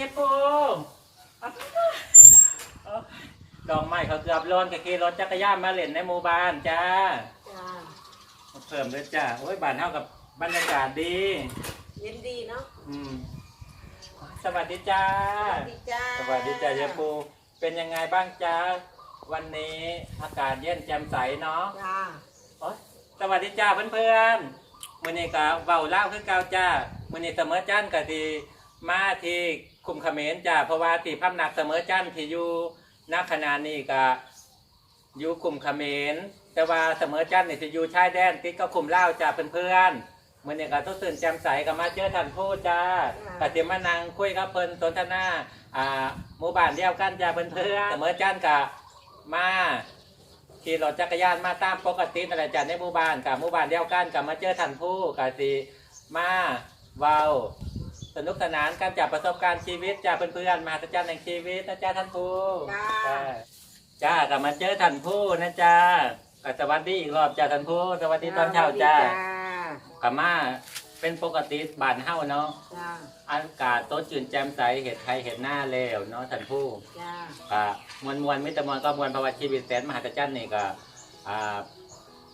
ยายปูดอกไม้เขาเกือบร้อนกับขี่รถจักรยานมาเล่นในหมู่บ้านจ้าจ้ามาเพิ่มเลยจ้าโอ้ยบ้านเท่ากับบรรยากาศดี เย็นดีเนาะอืมสวัสดีจ้า สวัสดีจ้าสวัสดีจ้ายายปู เป็นยังไงบ้างจ้า วันนี้อากาศเย็นแจ่มใสเนาะจ้าโอ๊ยสวัสดีจ้าเพื่อนๆมื้อนี้ก็เว้าเล่าวคือเก่าจ้ามื้อนี้เสมอจันทร์ก็ที่มาที่ คุมเขมรจ้าเพราะว่าที่พำนักเสมอจันทร์ที่อยู่ณขณะนี้ก็อยู่คุมเขมรแต่ว่าเสมอจันทร์นี่ที่อยู่ชายแดนติดก็คุมเล่าวจ้าเพื่อนๆมื้อนี้ก็ต้องตื่นแจ่มใสก็มาเจอท่านผู้จ้าก็สิมานั่งคุยกับเพิ่นสนทนาอ่าหมู่บ้านเดียวกันจ้าเพื่อนๆเสมอจันทร์ก็มาขี่รถจักรยานมาตามปกตินั่นแหละจ้ะในหมู่บ้านกับหมู่บ้านเดียวกันกับมาเจอท่านผู้กับสีมาเว้า สนุกสนานการจับประสบการณ์ชีวิตจ้าเพื่อนๆมาสัจจรรย์แห่งชีวิตนะจ้าท่านผู้จ้า จ้ากับมาเจอท่านผู้นะจ้ากับสวัสดีอีกรอบจ้าท่านผู้สวัสดีตอนเช้าจ้ากับมาเป็นปกติบ้านเฮาเนาะจ้าอากาศต้นจืนแจ่มใสเห็ดไทยเห็ดหน้าแล้วเนาะท่านผู้ จ้าอ่ามวลมวลมิตรมวลก็มวลประวัติชีวิตแสนมหัศจรรย์นี่ก็อ่า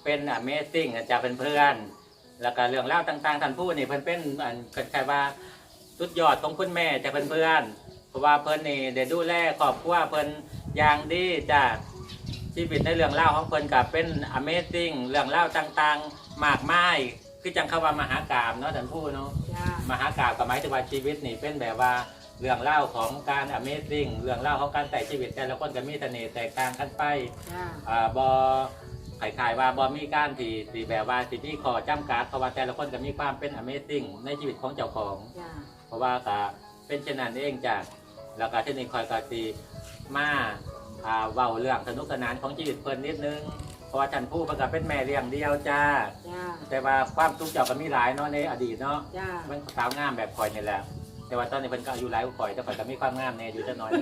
เป็น Amazing อาจารย์เป็นเพื่อนๆแล้วก็เรื่องเล่าวต่างๆท่านผู้นี่เพิ่นเป็นอันคล้ายๆว่า สุดยอดของคุณแม่จากเพื่อนๆเพราะว่าเพิ่นนี่ได้ดูแลครอบครัวเพิ่นอย่างดีจากชีวิตในเรื่องเล่าวของเพิ่นก็เป็น Amazing เรื่องเล่าวต่างๆ มากมายคือจังคำว่ามหากาบเนาะท่านผู้เนาะ จ้า มหากาบกับหมายถึงว่าชีวิตนี่เป็นแบบว่าเรื่องเล่าวของการ Amazing เรื่องเล่าวของการแต่ชีวิตแต่ละคนก็มีเสน่ห์แตกต่างกันไป จ้า อ่าบอขายขายๆว่าบอมีการที่ที่แบบว่าสิที่ขอจำกัดเพราะว่าแต่ละคนก็มีความเป็น Amazing ในชีวิตของเจ้าของ จ้า เพราะว่าก็เป็นเช่นนั้นเองจ้ะแล้วก็ที่นี่คอยก็สีมาอ่าเว้าเรื่องสนุกสนานของชีวิตเพิ่นนิดนึงเพราะว่าฉันผู้ประกาเป็นแม่เลี้ยงเดียวจ้า จ้า แต่ว่าความทุกข์เจ้าก็มีหลายเนาะในอดีตเนาะ จ้า มันสาวงามแบบข่อยนี่แหละ แต่ว่าตอนนี้เพิ่นก็อายุหลายกว่าข่อยแต่ข่อยก็มีความงามแน่อยู่จักหน่อย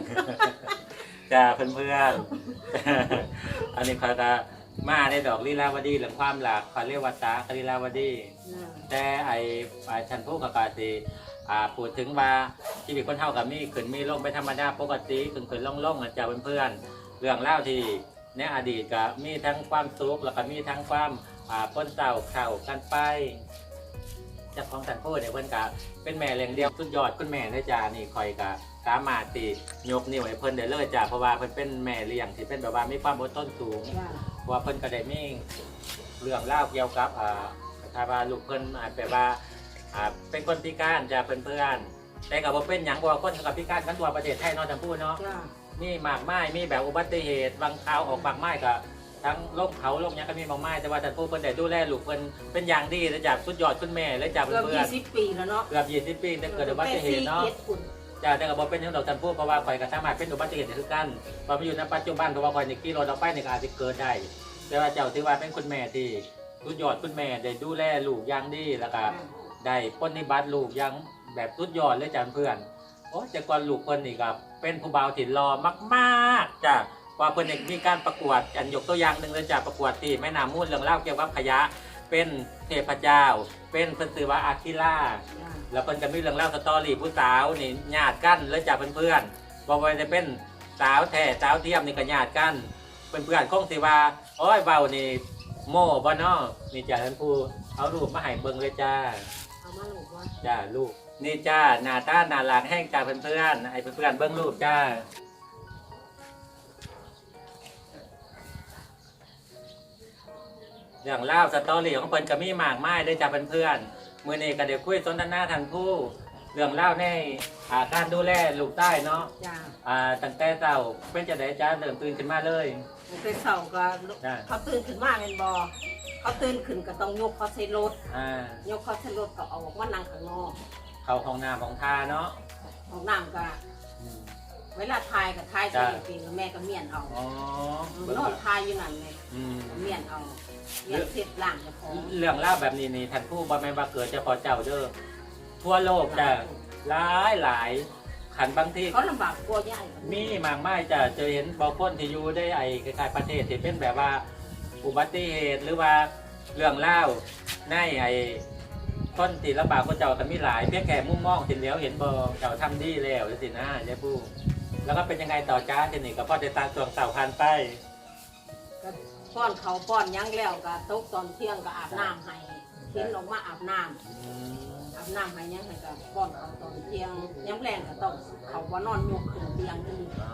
จ้าเพื่อนเพื่อนๆอันนี้ข่อยก็มาในดอกลีลาวดีเรื่องความหลากเขาเรียกว่าตาคลีลาวดี จ้า แต่ไอ้ไอ้ชันผู้กับกาสี อ่าพูดถึงว่าชีวิตคนเท่ากับมีขึ้นมีลงไปธรรมดาปกติขึ้นขึ้นลงลงๆอะจ้าเพื่อนๆเรื่องเล่าที่ในอดีตก็มีทั้งความสุขแล้วก็มีทั้งความอ่าพ้นเศร้าเข่ากันไปจ้าของสันพูดเนี่ยเพื่อนกะเป็นแม่เลี้ยงเดียวสุดยอดคุณแม่เลยจ้านี่คอยกะสามารถตียกนิ้วให้เพิ่นได้เลยจ้าเพราะว่าเพิ่นเป็นแม่เลี้ยงที่เป็นแบบว่ามีความอดทนสูงเพราะว่าเพิ่นก็ได้มีเรื่องเล่าเกี่ยวกับอ่าถ้าว่าลูกเพิ่นอาจแบบว่า อ่าเป็นคนพิการจ้าเพื่อนๆแต่ก็บ่เป็นหยังเพราะว่าคนกับพิการกันตัวประเทศไทยเนาะทั้งพูดเนาะ จ้ามีหมากไม้มีแบบอุบัติเหตุบางคราวออกหมากไม้ก็ทั้งลงเขาลงหยังก็มีหมากไม้แต่ว่าท่านผู้เพิ่นได้ดูแลลูกเพิ่นเป็นอย่างดีเลยจากสุดยอดคุณแม่เลยจากเกือบเพื่อยี่นสิบปีแล้วเนาะๆเกือบยี่สิบปีแต่เกิดอุบัติเหตุเนาะแต่สี่จ็ดปุ่นจ้าแต่ก็บอกเป็นหยังดอกท่านผู้เพราะว่าข่อยก็สามารถเป็นอุบัติเหตุได้คือกันพอมาอยู่ในปัจจุบันเพราะว่าข่อยนี่ขี่รถออกไปนี่ก็อาจจะเกิดได้แต่ว่าเจ้าถือว่าเป็นคุณแม่ที่สุดยอดคุณแม่ได้ดูแลลูกอย่างดีแล้วก็ ได้ปฏิบัติลูกยังแบบสุดยอดเลยจ้ะเพื่อนโอ้แต่ก่อนลูกเพิ่นนี่ก็เป็นผู้บ่าวที่นรอมากๆจ้ะว่าเพิ่นนี่มีการประกวดอันยกตัวอย่างหนึ่งเลยจ้ะประกวดที่แม่น้ำมูลเรื่องเล่าเกี่ยวกับขยะเป็นเทพเจ้า เป็นเพิ่นชื่อว่าอาคิล่าแล้วเพิ่นก็มีเรื่องเล่าสตอรี่ผู้สาวนี่ญาติกันเลยจ้ะเพื่อนๆบ่ว่าจะเป็นสาวแท้สาวเทียมนี่ก็ญาติกันเพื่อนๆคงสิว่าโอ้ยเว้านี่โม่บ่เนาะนี่จ้ะท่านผู้เอารูปมาให้เบิ่งเลยจ้า เอามาลูกว่าจ้าลูก นี่จ้าหน้าตาหน้าหลังแห้งจ้าเพื่อนๆไอ้เพื่อนๆเบิ้งรูปจ้า อย่างเล่าวสตอรี่ของเพิ่นก็มีมากมายเลยจ้าเพื่อนๆมื้อนี้ก็เดี๋ยวคุยสนทนาทันผู้ เรื่องเล่าวในอ่าการดูแลลูกใต้เนาะจ้าอ่าตั้งแต่เช้าเป็นจะได้จ้าเริ่มตื่นขึ้นมาเลยไปเสาก็จ้า เขาตื่นขึ้นมาเป็นบอ เขาตื่นขึ้นก็ต้องยกเขาใส่รถ อ่ายกเขาใส่รถก็เอาออกมานั่งข้างนอกเข้าห้องน้ำของทาเนาะของน้ำก็ อืมเวลาทายก็ทายใส่จ้ะปีแล้วแม่ก็เมียนเอาอ๋อเบิ่งนอนว่าทายอยู่นั่นเลยอืม เมียนเอาเมียนเสร็จล่างเจะของเรื่องเล่าวแบบนี้นี่ท่านผู้บ่แม่นว่าเกิดเฉพาะเจ้าเด้อทั่วโลกจะหลายหลายขันบางที่เขาลำบากกลัวใหญ่มีมากมายจะเจอเห็นบางคนที่อยู่ได้ไอ้คล้ายๆประเทศที่เป็นแบบว่า อุบัติเหตุหรือว่าเรื่องเล่าวในไอ้คนตีลำบากคนเจ้าก็มีหลายเพียงแค่มุมมองสิแล้วเห็นบ่เจ้าทำดีแล้วสินะยายปูแล้วก็เป็นยังไงต่อจ้าทีนี้ก็พ่อจะตามตวงเต่าพันไปก็ป้อนเขาวป้อนหยังแล้วก็ตกตอนเที่ยงก็อาบน้ำให้ทิ้นออกมาอาบน้ำอืมอาบน้ำให้หยังให้ก็ป้อนเขาวตอนเที่ยงย้ำแรงก็ต้องเขาว่านอนยกขึ้นเตียงนี่อ๋อ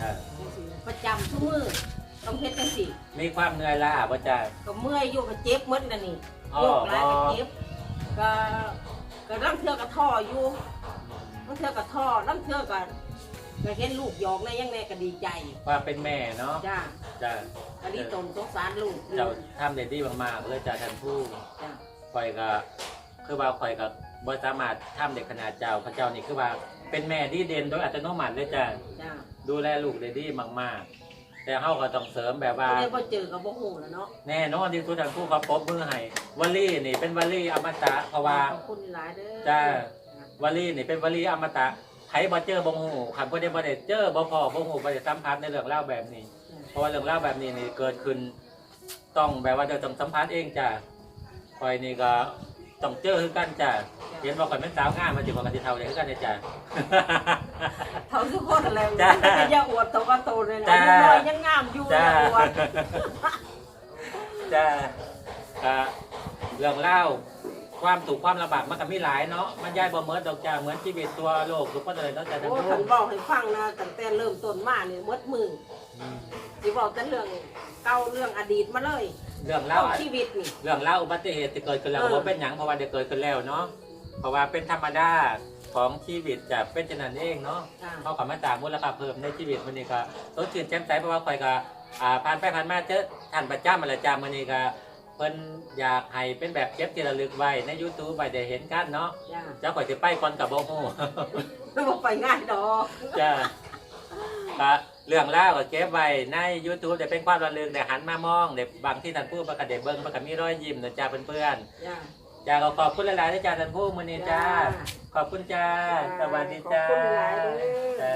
ครับจังซี่ประจำทุกมื้อ ต้องเฮ็ดจังซี่มีความเหนื่อยล้าบ่จ้า ก็เมื่อยอยู่ก็เจ็บหมดแล้วนี่อ๋อ โยกหลายก็เจ็บก็ก็ลังเทื่อก็ท่ออยู่ลังเทื่อก็ท่อลังเทื่อก็ก็เห็นลูกหยอกในยังแม่ก็ดีใจว่าเป็นแม่เนาะจ้าจ้าก็ดีตนสงสารลูกอยู่เจ้าทำได้ดีมากๆเลยจ้าท่านผู้จ้าข่อยก็คือว่าข่อยก็บ่สามารถทำได้ขนาดเจ้าพระเจ้านี่คือว่าเป็นแม่ที่เด่นโดยอัตโนมัติเลยจ้าจ้าดูแลลูกได้ดีมากๆ แต่เฮาก็ต้องเสริมแบบว่าไม่ได้พอเจอกับบ่ฮู้แล้วเนาะแน่นอนที่สุดทั้งคู่เขาปรบมือให้วลีนี่เป็นวลีอมตะเพราะว่า ขอบคุณหลายเด้อจ้า วลีนี่เป็นวลีอมตะใครบ่เจอบ่ฮู้คันบ่ได้บ่ได้เจอบ่พอบ่ฮู้บ่ได้สัมผัสในเรื่องราวแบบนี้ เพราะว่าเรื่องราวแบบนี้นี่เกิดขึ้น ต้องแบบว่าจะต้องสัมผัสเองจ้ะคอยนี่ก็ ต้องเจอคือกันจ้ะเห็นว่าข่อยเป็นสาวงามมาจิบอกกันสิเท่าเลยคือกันเนี่ยจ้ะ เท่าทุกคนแล้วจ้าอย่าอวดตัวว่าโตเลยนะจ้าอายุน้อยยังงามอยู่อจ้าย่าอวดจ้ะก็เรื่องเล่าวความถูกข์ความลำบากมันก็มีหลายเนาะมันย่ายบ่เหมือนดอกจ้าเหมือนชีวิตตัวโลกทุกคนเลยเนาะจ้ะทั้งโอ้คู่ขันบอกให้ฟังนะตั้งแต่เริ่มต้นมาเนี่ยมดมือ อืม สิบอกแต่เรื่อง เก่าเรื่องอดีตมาเลยเรื่องเล่าเล่าวชีวิตนี่ เรื่องเล่าวอุบัติเหตุที่เกิดขึ้นแล้วเออ ว่าเป็นหยังเพราะว่าได้เกิดขึ้นแล้วเนาะเพราะว่าเป็นธรรมดาของชีวิตจะเป็นเช่นนั้นเองเนาะจ้าเขากับมาจากมูลค่าเพิ่มในชีวิตมันนี่ก็สดชื่นแจ่มใสเพราะว่าคอยก็อ่าผ่านไปผ่านมาเจอท่านประจำมาและจ้ามันนี่ก็เพิ่นอยากให้เป็นแบบเก็บที่ระลึกไว้ใน YouTube ไว้ได้เห็นกันเนาะจ้าเจ้าข่อยสิไปก่อนกับบ่ฮู้ไม่บอกไปง่ายดอก จ้าก็ เรื่องราวก็เก็บไว้ใน YouTube ได้เป็นความระลึกได้หันมามองได้บางที่ท่านผู้ประกาศได้เบิ่งมันก็มีรอยยิ้มนะจ้าเพื่อนจ้า ๆจ้าก็ขอบคุณหลายๆนะจ้าท่านผู้มื้อนี้จ้าขอบคุณจ้า สวัสดีจ้าขอบคุณหลายเด้อ จ้า